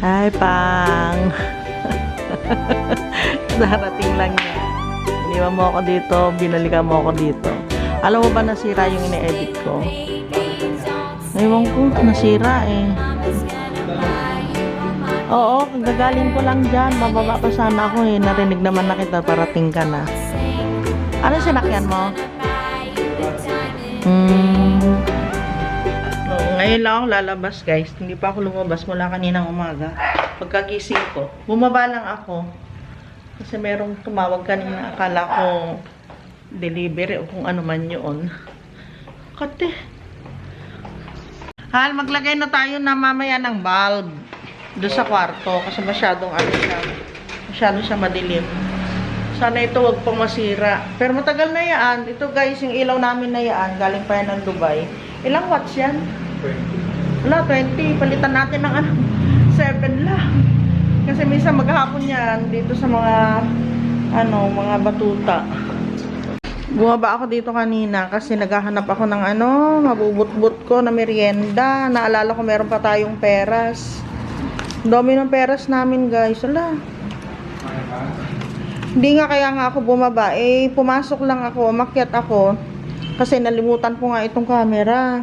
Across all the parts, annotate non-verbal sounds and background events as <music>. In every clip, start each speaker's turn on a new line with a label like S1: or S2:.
S1: Hi, Pang. <laughs> Darating lang niya. Iniwan mo ako dito, binalikan mo ako dito. Alam mo ba nasira yung ine-edit ko? Ewan ko, nasira eh. Oo, gagaling ko lang dyan. Mababa pa sana ako eh. Narinig naman na kita, parating ka na. Ano sinakyan mo? Hmm. Ngayon lang ako lalabas guys. Hindi pa ako lumabas mula kaninang umaga. Pagkagising ko, bumaba lang ako. Kasi merong tumawag kanina. Akala ko delivery o kung ano man yun. Kate. Hal, maglagay na tayo na mamaya ng bulb doon sa kwarto kasi masyadong ano siya. Masyado siya madilim. Sana ito wag pang masira. Pero matagal na yan. Ito guys, yung ilaw namin na yan, galing pa yan ng Dubai. Ilang watts yan? Wala, 20. Palitan natin ng ano, 7 lang. Kasi minsan maghapon yan dito sa mga ano, mga batuta. Bumaba ako dito kanina kasi naghahanap ako ng ano, mabubut-but ko na merienda. Naalala ko meron pa tayong peras. Dami ng peras namin guys. Ala. Hindi nga kaya nga ako bumaba. Eh, pumasok lang ako, makyat ako. Kasi nalimutan ko nga itong camera.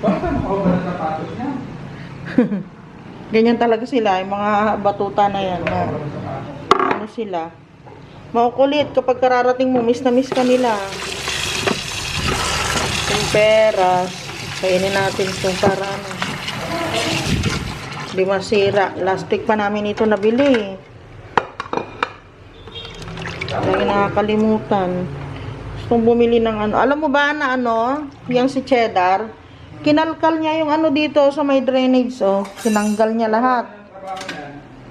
S2: Bakit ano ka ba ng sapatos niya? <laughs>
S1: Ganyan talaga sila, yung mga batuta na yan. Na, ano sila. Maukulit kapag kararating mo, miss na miss ka nila. Yung pera. Kainin natin ito para ano. Di masira. Plastic pa namin ito nabili. Lagi nakakalimutan. Gustong bumili ng ano. Alam mo ba na ano? Yung si Cheddar. Kinalkal niya yung ano dito sa may drainage. Oh. Tinanggal niya lahat.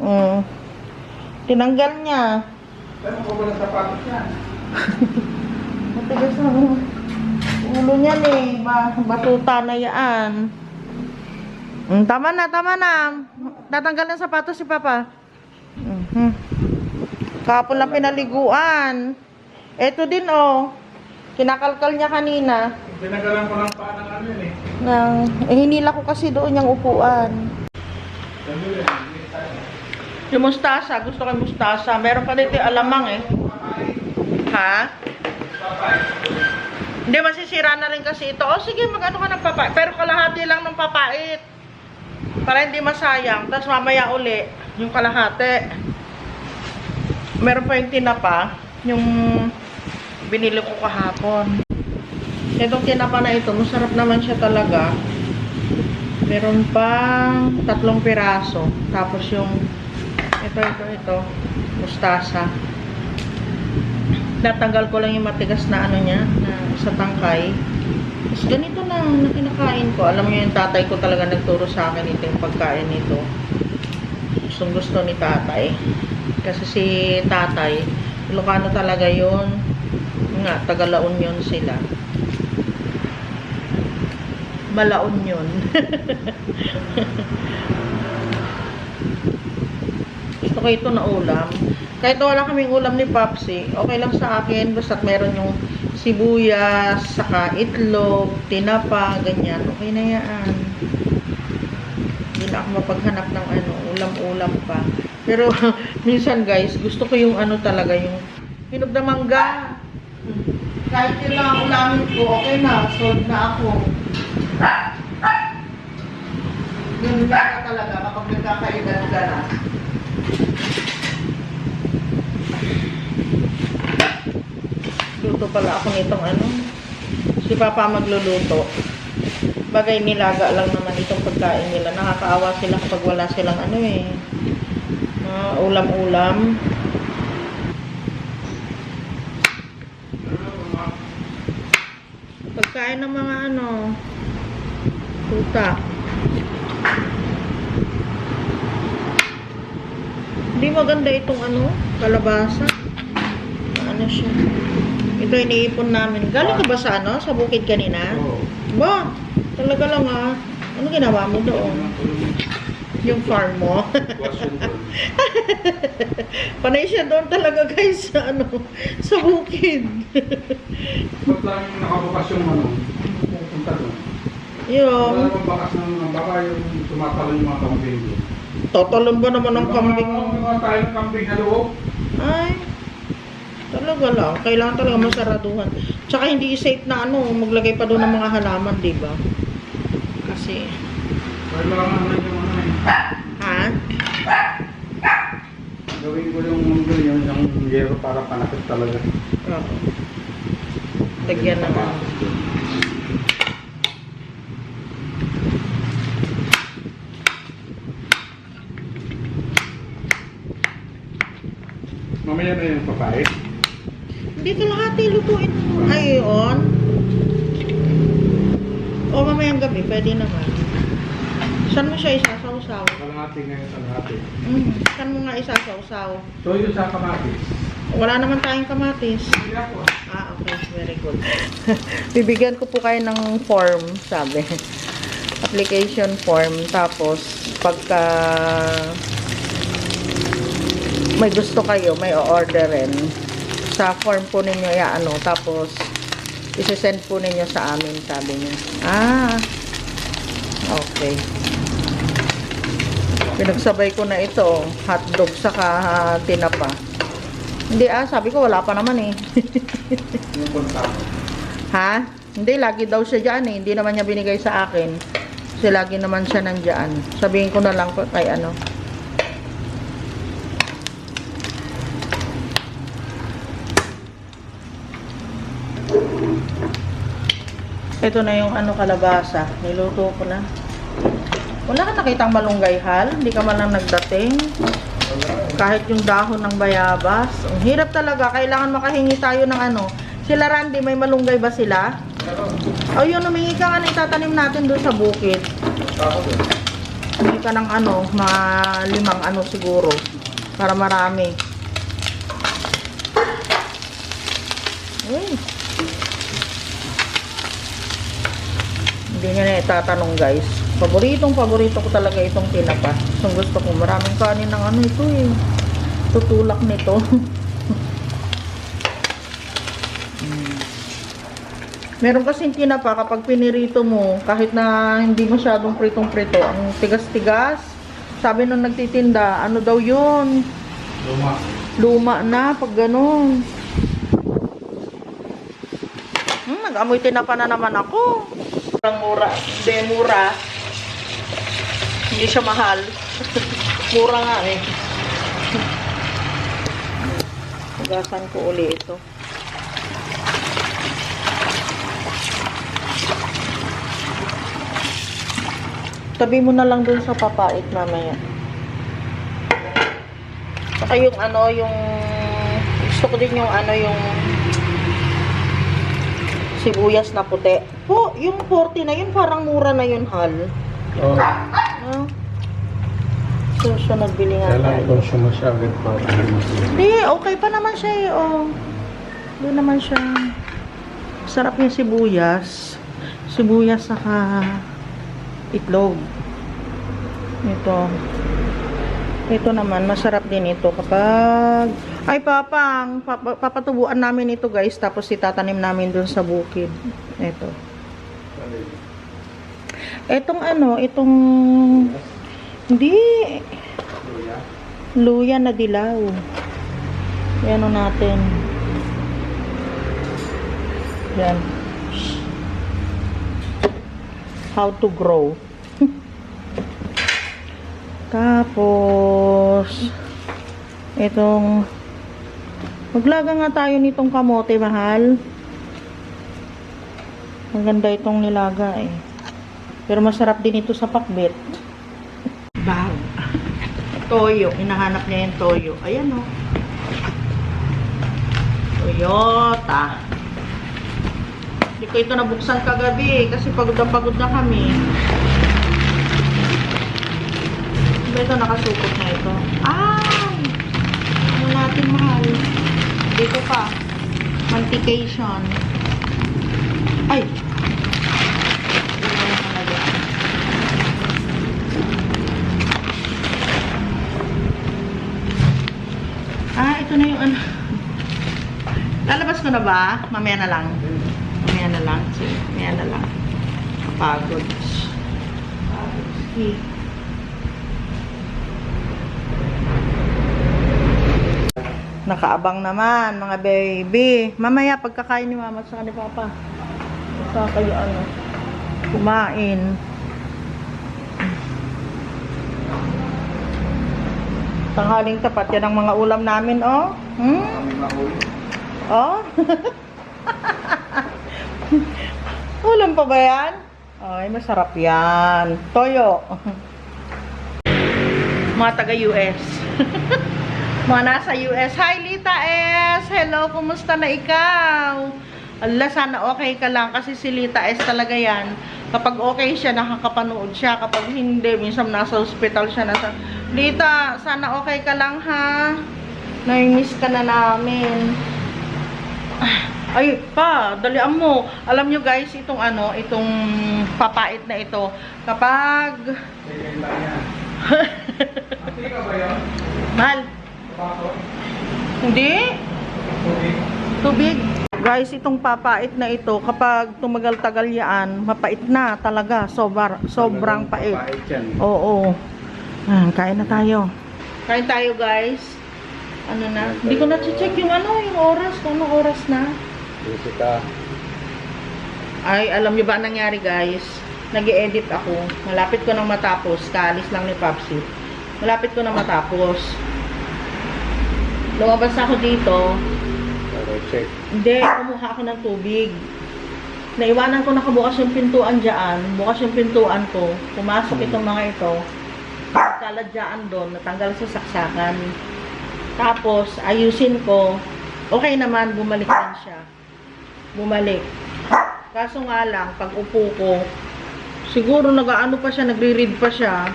S1: Mm. Tinanggal niya.
S2: Ka ba ng sapatos niya? <laughs>
S1: Matigas na oh. ulo niya eh. Ba batuta na yan. Mm, tama na, tama na. Tatanggal ng sapatos si Papa. Mhm. Kapon lang pinaliguan. Eto din oh. Kinakalkal niya kanina.
S2: Pinagalan ko ng paa ng ano yun eh.
S1: Nang, eh, hinila ko kasi doon yung upuan. Yung mustasa, gusto ko yung mustasa. Meron pa dito yung alamang eh. Ha? Hindi, masisira na rin kasi ito. O sige, mag-ano ka ng papait. Pero kalahati lang ng papait. Para hindi masayang. Tapos mamaya uli, yung kalahati. Meron pa yung tinapa. Yung binili ko kahapon. Itong tinapa na ito, masarap naman siya talaga. Meron pang tatlong piraso. Tapos yung ito, ito, ito. Mustasa. Natanggal ko lang yung matigas na ano niya, na sa tangkay. Tapos ganito na, na kinakain ko. Alam niyo yung tatay ko talaga nagturo sa akin ito yung pagkain nito. Gustong gusto ni tatay. Kasi si tatay, Ilocano talaga yun. Nga, taga La Union sila. Malaon yun. Gusto ko ito na ulam. Kahit wala kaming ulam ni Papsi, okay lang sa akin. Basta't meron yung sibuyas, saka itlog, tinapa, ganyan. Okay na yan. Hindi na ako mapaghanap ng ano, ulam-ulam pa. Pero <laughs> minsan guys, gusto ko yung ano talaga, yung hinog na mangga. Kahit yun lang ang ulamin ko, okay na. Sold na ako. Yun na talaga kapag nagkakaedad ka na. Luto pala ako nitong ano. Si Papa magluluto. Bagay nilaga lang naman itong pagkain nila. Nakakaawa sila kapag wala silang ano eh. Mga ulam-ulam. Pagkain ng mga ano. Tuta. Hindi maganda itong ano, kalabasa. Ano siya. Ito iniipon namin. Galing ka ba sa ano? Sa bukid kanina?
S2: Oo.
S1: Ba? Talaga lang ah. Ano ginawa mo doon? Yung farm mo? <laughs> Panay siya doon talaga guys sa ano, sa bukid.
S2: Ba't lang yung nakabukas yung ano? Pupunta doon.
S1: Yun.
S2: Wala bakas ng baka yung tumatalon yung mga kambing doon.
S1: Totalon ba naman ng kambing mo?
S2: Mga tayo ng kambing na loob.
S1: Ay, talaga lang. Kailangan talaga masaraduhan. Tsaka hindi safe na ano, maglagay pa doon ng mga halaman, di ba? Kasi,
S2: Kailangan na yung ano eh.
S1: ha?
S2: Gawin ko yung mundo yun, yung yero para panakit talaga.
S1: Oo. Lagyan ng
S2: Mamaya na yung papay.
S1: Hindi kalahati lutuin mo. Ay, yun. O mamayang gabi, pwede naman. Saan mo siya isasawsaw?
S2: Kalahati ngayon sa lahati.
S1: Mm, saan mo nga isasawsaw?
S2: So yun sa kamatis.
S1: Wala naman tayong kamatis.
S2: Hindi ako ah.
S1: Ah, okay. Very good. <laughs> Bibigyan ko po kayo ng form, sabi. Application form. Tapos, pagka may gusto kayo, may o-orderin. Sa form po ninyo, ya, ano, tapos, isi-send po ninyo sa amin, sabi niya. Ah, okay. Pinagsabay ko na ito, hotdog saka ah, tinapa. Hindi ah, sabi ko wala pa naman eh. <laughs> Ha? Hindi, lagi daw siya dyan eh. Hindi naman niya binigay sa akin. Kasi lagi naman siya nandyan. Sabihin ko na lang kay ano. Ito na yung ano kalabasa. Niluto ko na. Wala ka nakitang malunggay hal? Hindi ka man lang nagdating? Kahit yung dahon ng bayabas. Ang hirap talaga. Kailangan makahingi tayo ng ano. Sila Randy, may malunggay ba sila? O yun, humingi ka nga na itatanim natin doon sa bukid. Humingi ka ng ano, mga limang ano siguro. Para marami. Uy. Hindi niya na itatanong guys. Paboritong paborito ko talaga itong tinapa. Kung gusto ko, maraming kanin ng ano ito eh. Tutulak nito. Mm. <laughs> Meron kasing tinapa kapag pinirito mo, kahit na hindi masyadong pritong-prito, ang tigas-tigas. Sabi nung nagtitinda, ano daw yun?
S2: Luma.
S1: Luma na, pag ganun. Hmm, nag-amoy tinapa na naman ako. Murang mura. Hindi, mura. Hindi siya mahal. <laughs> mura nga eh. Hugasan ko uli ito. Tabi mo na lang dun sa papait mamaya. Saka yung ano, yung gusto ko din yung ano, yung sibuyas na puti. Po, yung 40 na yun, parang mura na yun, hal.
S2: Oo.
S1: No? So, siya nagbili nga
S2: Kailangan
S1: tayo.
S2: ko siya masyagad para
S1: Hindi, okay pa naman siya eh, oh. Hindi naman siya. Sarap yung sibuyas. Sibuyas saka itlog. Ito. Ito naman, masarap din ito kapag... Ay, papang, papa, papatubuan namin ito guys, tapos itatanim namin dun sa bukid. Ito. Etong ano, itong... Hindi. Luya na dilaw. Yan natin. Yan. How to grow. <laughs> Tapos, itong, maglaga nga tayo nitong kamote, mahal. Maganda itong nilaga eh. Pero masarap din ito sa pakbet. Bag. Toyo. Hinahanap niya yung toyo. Ayan o. Toyota. Hindi ko ito nabuksan kagabi kasi pagod na pagod na kami. Ito nakasukot na ito? Ay! Ano natin mahal? Dito pa. Mantication. Ay! Ah, ito na yung ano. Lalabas ko na ba? Mamaya na lang. Mamaya na lang. Mamaya na lang. Kapagod. Sige. Nakaabang naman, mga baby. Mamaya, pagkakain ni mama saka ni papa. Saka kayo ano, kumain. Tanghaling tapat, yan ang mga ulam namin, oh. Hmm? Oh? <laughs> ulam pa ba yan? Ay, masarap yan. Toyo. <laughs> Mga taga-US. <laughs> Mga nasa US. Hi, Lita S! Hello, kumusta na ikaw? Allah, sana okay ka lang kasi si Lita S talaga yan. Kapag okay siya, nakakapanood siya. Kapag hindi, minsan nasa hospital siya. Nasa... Lita, sana okay ka lang ha. Nai-miss ka na namin. Ay, pa, dalian mo. Alam nyo guys, itong ano, itong papait na ito. Kapag... <laughs> Mahal. Hindi? Tubig. Guys, itong papait na ito, kapag tumagal-tagal yan, mapait na talaga. Sobar, sobrang
S2: pait. Yan.
S1: Oo. Ah, kain na tayo. Kain tayo, guys. Ano na? Hindi ko na-check yung ano, yung oras. Kung anong oras na.
S2: Busy ka.
S1: Ay, alam niyo ba ang nangyari, guys? nag edit ako. Malapit ko nang matapos. Kaalis lang ni Papsi. Malapit ko nang matapos. Lumabas ako dito.
S2: Para check.
S1: Hindi, kumuha ako ng tubig. Naiwanan ko nakabukas yung pintuan dyan. Bukas yung pintuan ko. Pumasok itong mga ito. Kaladyaan doon. Natanggal sa saksakan. Tapos, ayusin ko. Okay naman, bumalik din siya. Bumalik. Kaso nga lang, pag upo ko, siguro nag-ano pa siya, nagre-read pa siya.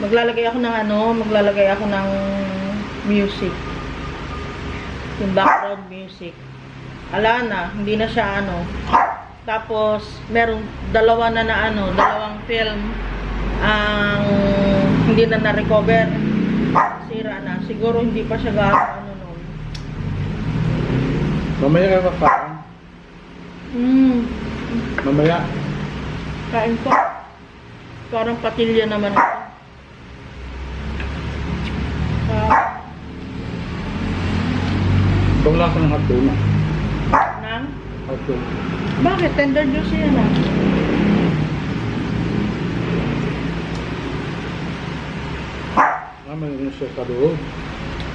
S1: Maglalagay ako ng ano, maglalagay ako ng music. Yung background music. Ala na, hindi na siya ano. Tapos, merong dalawa na na ano, dalawang film ang hindi na na-recover. Sira na. Siguro hindi pa siya gaano ano nun.
S2: Mamaya ka kakain.
S1: Hmm,
S2: Mamaya.
S1: kain ko. Parang patilya naman ito. Ah,
S2: Itong lasa ng hotdog.
S1: nang?
S2: Hotdog.
S1: Bakit? Tender juice yan ah.
S2: Ah, may ano siya sa loob.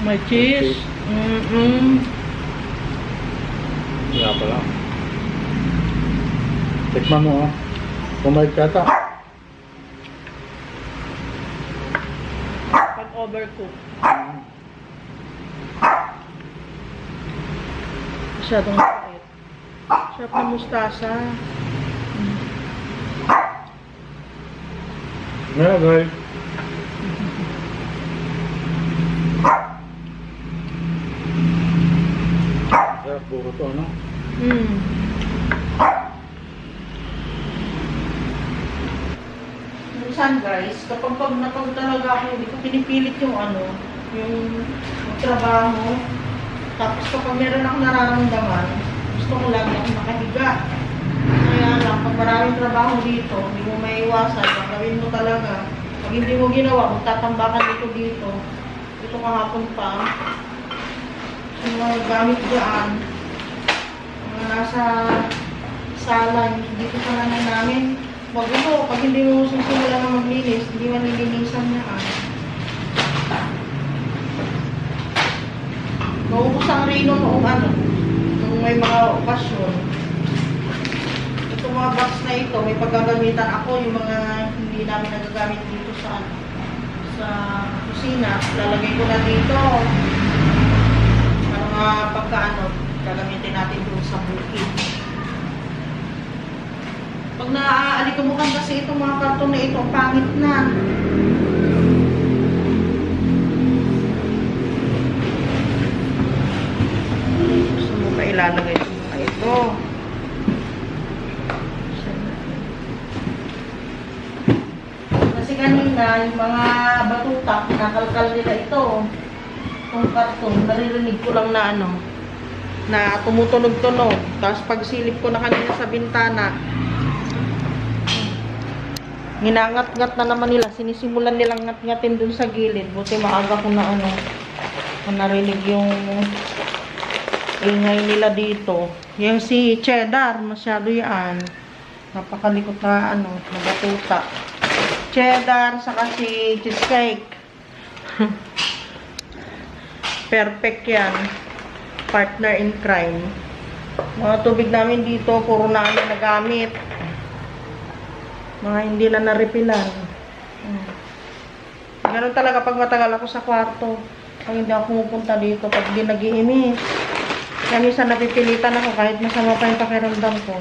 S1: May cheese. Mm-mm.
S2: Kaya pala. Tikman mo ah. Kumain ka ta.
S1: Pag overcook. Masyadong mapait. Sarap na mustasa.
S2: Ngayon guys. Sarap puro to ano?
S1: Mm. Minsan guys, kapag pag napag talaga ako, hindi ko pinipilit yung ano, yung trabaho. Tapos kapag meron ako nararamdaman, gusto ko lagi ako nakahiga. Kaya lang, pag maraming trabaho dito, hindi mo maiwasan, gagawin mo talaga. Pag hindi mo ginawa, magtatambakan dito dito. Dito kahapon pa. Yung mga gamit dyan, mga nasa sala, dito sa naman namin. Magulo, pag hindi mo susimula na maglinis, hindi malilinisan niya ah. Maubos ang rino noong ano, nung may mga okasyon. Itong mga box na ito, may paggagamitan ako, yung mga hindi namin nagagamit dito sa ano, sa kusina. Lalagay ko na dito. Para mga pagka ano, gagamitin natin doon sa bukid. Pag naaalimukan kasi itong mga karton na ito, ang pangit na. Pa ilalagay sa mga ito. Kasi kanina, yung mga batuta, nakalkal nila ito. Itong karton, naririnig ko lang na ano, na tumutunog-tunog. Tapos pagsilip ko na kanina sa bintana, Ginangat-ngat na naman nila. Sinisimulan nilang ngat-ngatin dun sa gilid. Buti maaga ko na ano. Kung narinig yung ingay nila dito. Yung si Cheddar, masyado yan. Napakalikot na ano, nagatuta. Cheddar, saka si cheesecake. <laughs> Perfect yan. Partner in crime. Mga tubig namin dito, puro namin nagamit. Mga hindi na naripilan. Hmm. Ganun talaga pag matagal ako sa kwarto. Pag hindi ako pumupunta dito, pag hindi nag-iimis. Kaya minsan napipilitan ako kahit masama pa yung pakiramdam ko.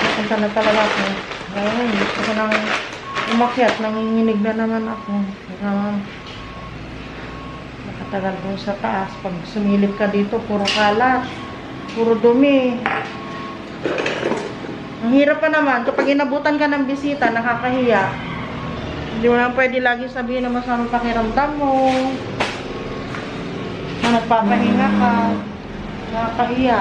S1: Napunta na talaga ako. Ngayon, gusto ko nang umakyat, nanginginig na naman ako. Uh, nakatagal doon sa taas. Pag sumilip ka dito, puro kalat. Puro dumi. Ang hirap pa naman, kapag inabutan ka ng bisita, nakakahiya. Hindi mo naman pwede lagi sabihin na masama pakiramdam mo. Na nagpapahinga ka. Nakakahiya.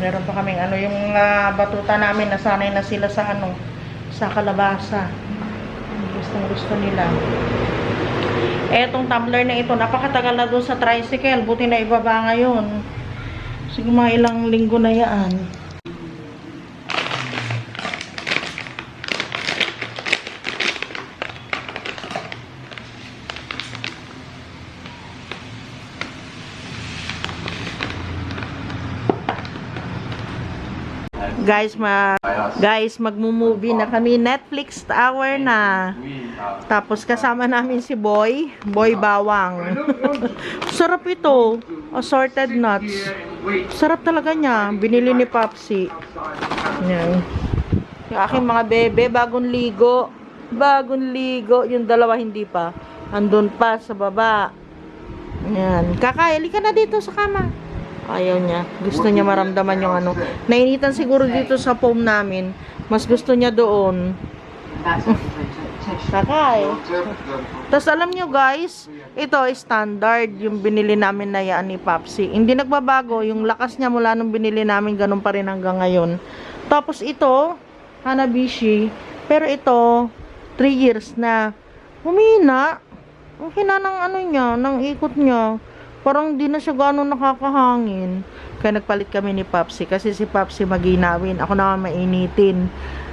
S1: Meron pa kaming ano yung ah, batuta namin nasanay na sila sa ano sa kalabasa. Gustong gusto nila. Etong tumbler na ito, napakatagal na doon sa tricycle. Buti na ibaba ngayon. Siguro mga ilang linggo na yan. Guys, ma guys, magmo-movie na kami. Netflix hour na. Tapos kasama namin si Boy, Boy Bawang. Sarap ito. Assorted nuts. Sarap talaga niya. Binili ni Popsi. Yan. Yung aking mga bebe, bagong ligo. Bagong ligo. Yung dalawa hindi pa. Andun pa sa baba. Yan. Kakay, ka na dito sa kama. Ayaw niya. Gusto niya maramdaman yung ano. Nainitan siguro dito sa foam namin. Mas gusto niya doon. <laughs> Kakay. Tapos alam nyo guys, ito standard yung binili namin na yan ni Papsi. Hindi nagbabago. Yung lakas niya mula nung binili namin, ganun pa rin hanggang ngayon. Tapos ito, Hanabishi. Pero ito, 3 years na. Humina. Ang hina ng ano niya, ng ikot niya. Parang di na siya gano'ng nakakahangin. Kaya nagpalit kami ni Papsi. Kasi si Papsi maginawin. Ako naman mainitin.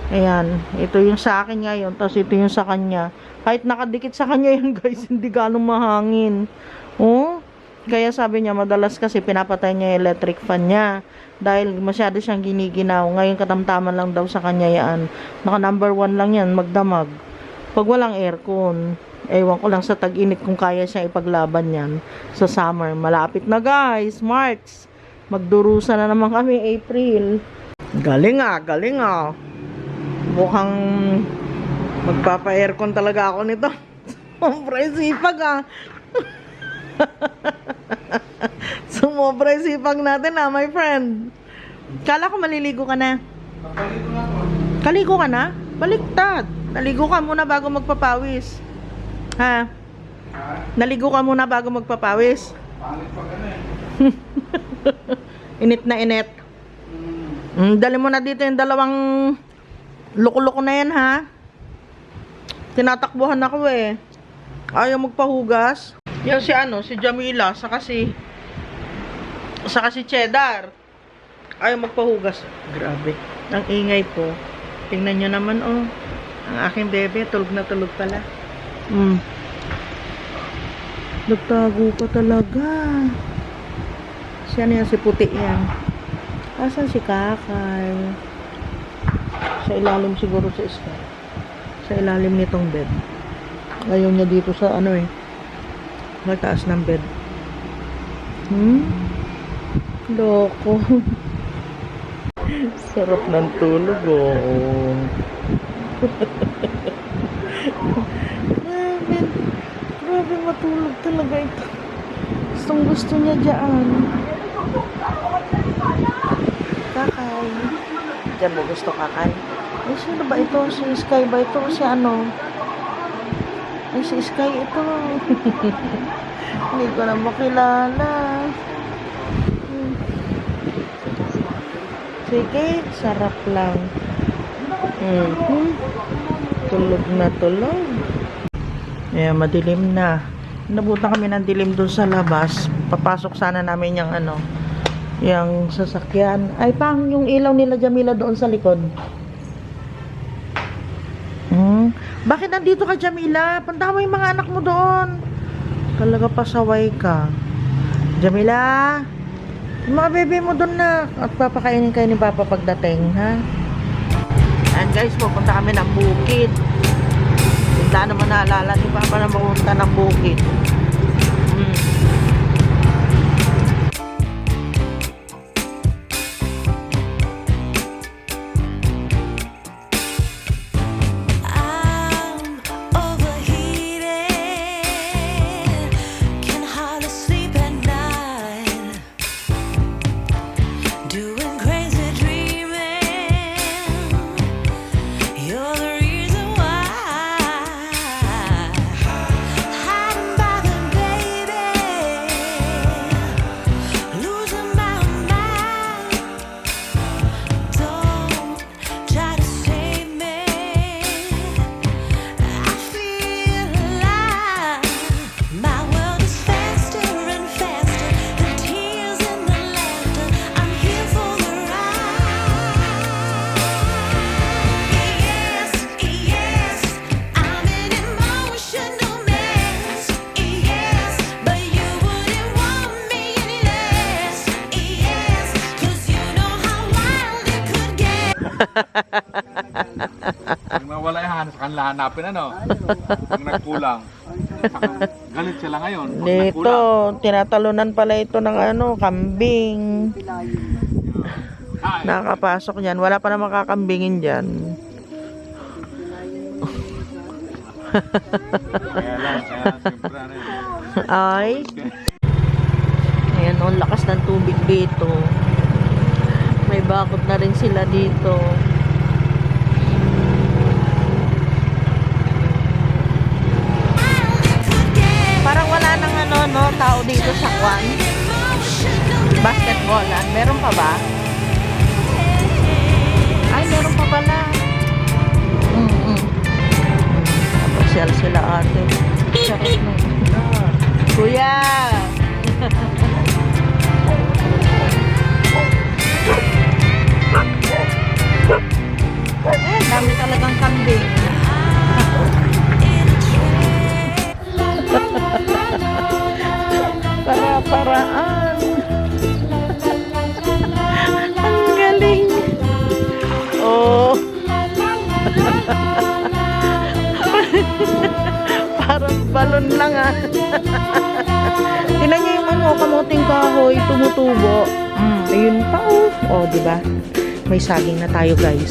S1: Ayan. Ito yung sa akin ngayon. Tapos ito yung sa kanya. Kahit nakadikit sa kanya yan <laughs> guys, hindi gano'ng mahangin. Oh? Kaya sabi niya, madalas kasi pinapatay niya yung electric fan niya. Dahil masyado siyang giniginaw. Ngayon katamtaman lang daw sa kanya yan. Naka number one lang yan, magdamag. Pag walang aircon. Ewan ko lang sa tag-init kung kaya siya ipaglaban yan sa summer. Malapit na guys, March. Magdurusa na naman kami April. Galing ah, galing ah. Mukhang magpapa-aircon talaga ako nito. <laughs> Sobrang sipag ah. <laughs> Sumobra yung sipag natin ah, my friend. Kala ko maliligo ka na. Kaligo ka na? Baliktad. Naligo ka muna bago magpapawis. Ha? Naligo ka muna bago magpapawis. <laughs> init na init. Mm, dali mo na dito yung dalawang loko-loko na yan ha. Tinatakbuhan ako eh. Ayaw magpahugas. Yan si ano, si Jamila, saka si saka si Cheddar. Ayaw magpahugas. Grabe. Ang ingay po. Tingnan nyo naman oh. Ang aking bebe, tulog na tulog pala. Mm. Nagtago pa talaga. Siya na yan, si puti yan. Asan si Kakay? Sa ilalim siguro sa iska. Sa ilalim nitong bed. Ayaw niya dito sa ano eh. Mataas ng bed. Hmm? Loko. <laughs> Sarap ng tulog oh. <laughs> Grabe. Grabe matulog talaga ito. Gustong gusto niya dyan. Kakay. Diyan mo gusto kakay? Ay, sino ba ito? Si Sky ba ito? Si ano? Ay, si Sky ito. <laughs> Hindi ko na makilala. Hmm. Sige, sarap lang. Mhm. Tulog na tulog. Ayan, madilim na. Nabutan kami ng dilim doon sa labas. Papasok sana namin yung ano, yung sasakyan. Ay, pang yung ilaw nila Jamila doon sa likod. Hmm. Bakit nandito ka, Jamila? Punta mo yung mga anak mo doon. Talaga pasaway ka. Jamila, yung mga bebe mo doon na. At papakainin kayo ni Papa pagdating, ha? Ayan guys, pupunta kami ng bukid. Hindi naman naalala ni Papa na ng bukid.
S3: Hanap, sa kanila hanapin ano. <laughs> Pag nagkulang. Galit sila ngayon. Pag
S1: Dito,
S3: nagkulang.
S1: tinatalunan pala ito ng ano, kambing.
S3: Ay,
S1: Nakakapasok dyan. Wala pa namang kakambingin dyan. Ay. Ayan, oh, ang lakas ng tubig dito. May bakod na rin sila dito. Ano, no, tao dito sa Kwan. Basketballan. Meron pa ba? Ay, meron pa pala. May saging na tayo, guys.